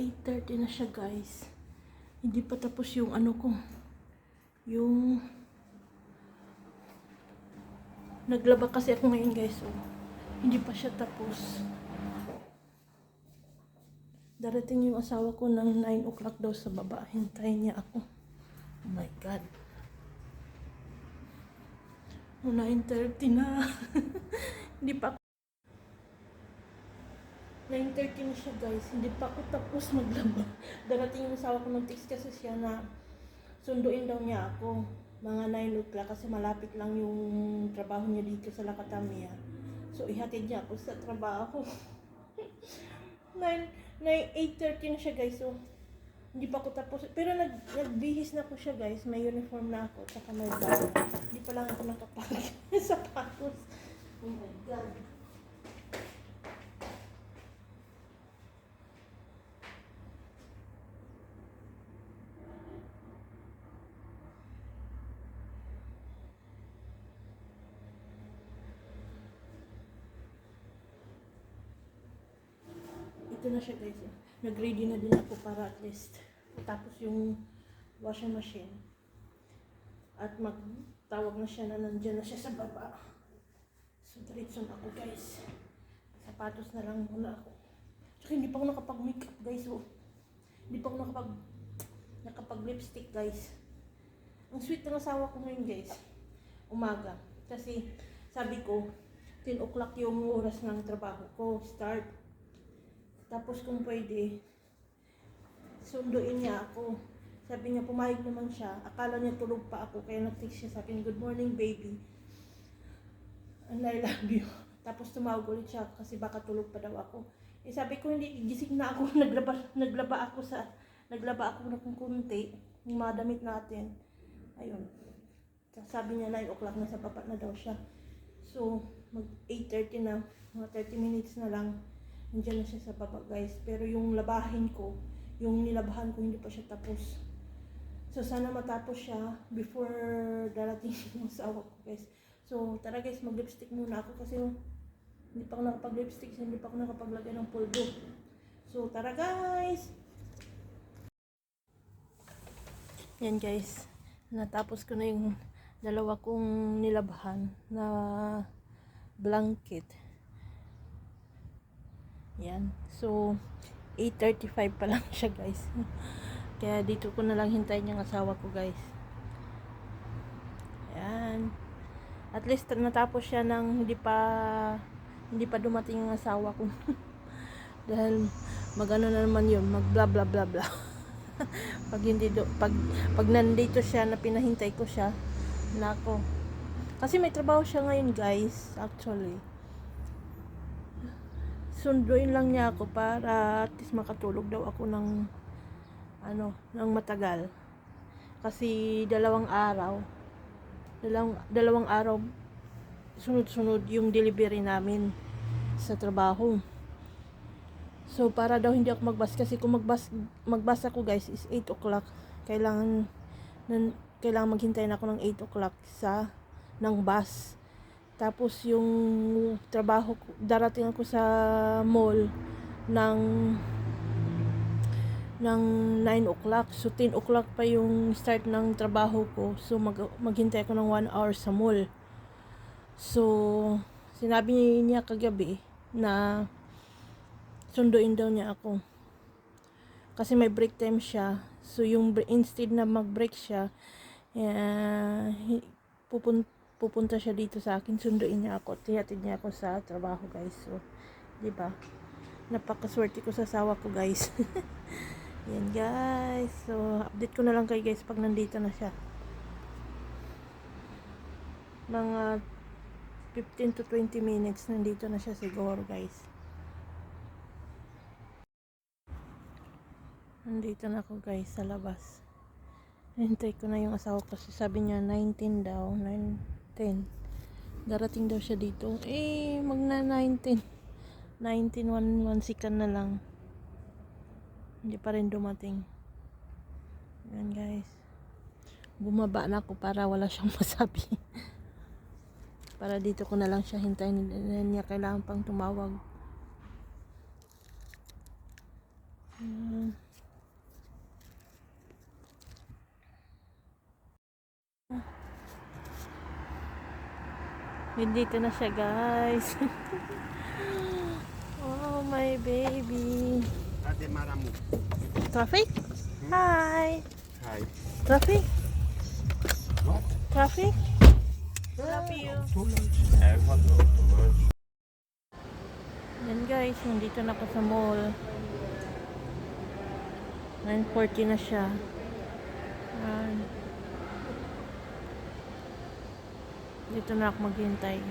8.30 na siya guys. Hindi pa tapos yung ano ko. Yung... Naglaba kasi ako ngayon guys. Oh. Hindi pa siya tapos. Darating yung asawa ko ng 9 o'clock daw sa baba. Hintayin niya ako. Oh my God. Oh, 9.30 na. Hindi pa 9.30 na siya guys. Hindi pa ako tapos maglaba. Darating yung asawa ko ng text kasi siya na sunduin daw niya ako. Mga 9 o'clock kasi malapit lang yung trabaho niya dito sa Lakatamia. So ihatid niya ako sa trabaho. 9, 9, 8.30 na siya guys. So hindi pa ako tapos. Pero nag, nagbihis na ko siya guys. May uniform na ako. Tsaka may bag. Hindi pa lang ako nakapag sapatos. Oh my God. Ito na siya guys. Nag-ready na din ako para at least tapos yung washing machine. At magtawag na siya na nandyan na siya sa baba. So, diretso na ako guys. Sapatos na lang muna ako. Tsaka hindi pa ako nakapag-makeup guys. Oh. Hindi pa ako nakapag nakapag-lipstick guys. Ang sweet ng asawa ko ngayon guys. Umaga. Kasi sabi ko, 10 o'clock yung oras ng trabaho ko. Start. Tapos kung pwede, sunduin niya ako. Sabi niya, pumayag naman siya. Akala niya tulog pa ako. Kaya nag-text siya sa akin, good morning baby. And I love you. Tapos tumawag ulit siya kasi baka tulog pa daw ako. Eh sabi ko, hindi, gising na ako. naglaba, naglaba ako sa, naglaba ako ng kunti. Yung mga damit natin. Ayun. Sabi niya, 9 o'clock na sa baba na daw siya. So, mag 8.30 na. Mga 30 minutes na lang. Nandiyan na siya sa baba guys. Pero yung labahin ko, yung nilabahan ko hindi pa siya tapos. So sana matapos siya before darating yung asawa ko guys. So tara guys, mag-lipstick muna ako kasi hindi pa ako nakapag-lipstick, hindi pa ako nakapaglagay ng pulbo. So tara guys! Yan guys, natapos ko na yung dalawa kong nilabahan na blanket. Yan. So, 8.35 pa lang siya guys. Kaya dito ko na lang hintayin yung asawa ko guys. Yan. At least natapos siya ng hindi pa hindi pa dumating yung asawa ko. Dahil magano na naman yun, mag bla bla bla bla. pag hindi do, pag pag nandito siya na pinahintay ko siya, nako. Kasi may trabaho siya ngayon guys, actually sunduin lang niya ako para at least makatulog daw ako ng ano, ng matagal. Kasi dalawang araw, dalawang, dalawang araw sunod-sunod yung delivery namin sa trabaho. So, para daw hindi ako magbas kasi kung magbas, magbas ako guys is 8 o'clock. Kailangan, nan, kailangan maghintay na ako ng 8 o'clock sa, ng bus. Tapos yung trabaho darating ako sa mall ng ng 9 o'clock. So 10 o'clock pa yung start ng trabaho ko. So mag, maghintay ako ng 1 hour sa mall. So sinabi niya kagabi na sunduin daw niya ako. Kasi may break time siya. So yung instead na mag-break siya, uh, pupunta pupunta siya dito sa akin, sunduin niya ako, tihatid niya ako sa trabaho, guys. So, 'di ba? Napakaswerte ko sa asawa ko, guys. Yan, guys. So, update ko na lang kay guys pag nandito na siya. Mga 15 to 20 minutes nandito na siya siguro, guys. Nandito na ako, guys, sa labas. Hintay ko na yung asawa ko sabi niya 19 daw, 9 10. Darating daw siya dito. Eh, magna 19. 19, 1, 1 second na lang. Hindi pa rin dumating. Yan guys. Bumaba na ako para wala siyang masabi. para dito ko na lang siya hintayin. Niya kailangan pang tumawag. Ayan. Nandito na siya, guys. oh, my baby. Ate Maramu. Traffic? Hi. Hi. Traffic? What? Traffic? Love you. Yan guys, nandito na ako sa mall. 9.40 na siya. Yan. Dito na ako maghintay.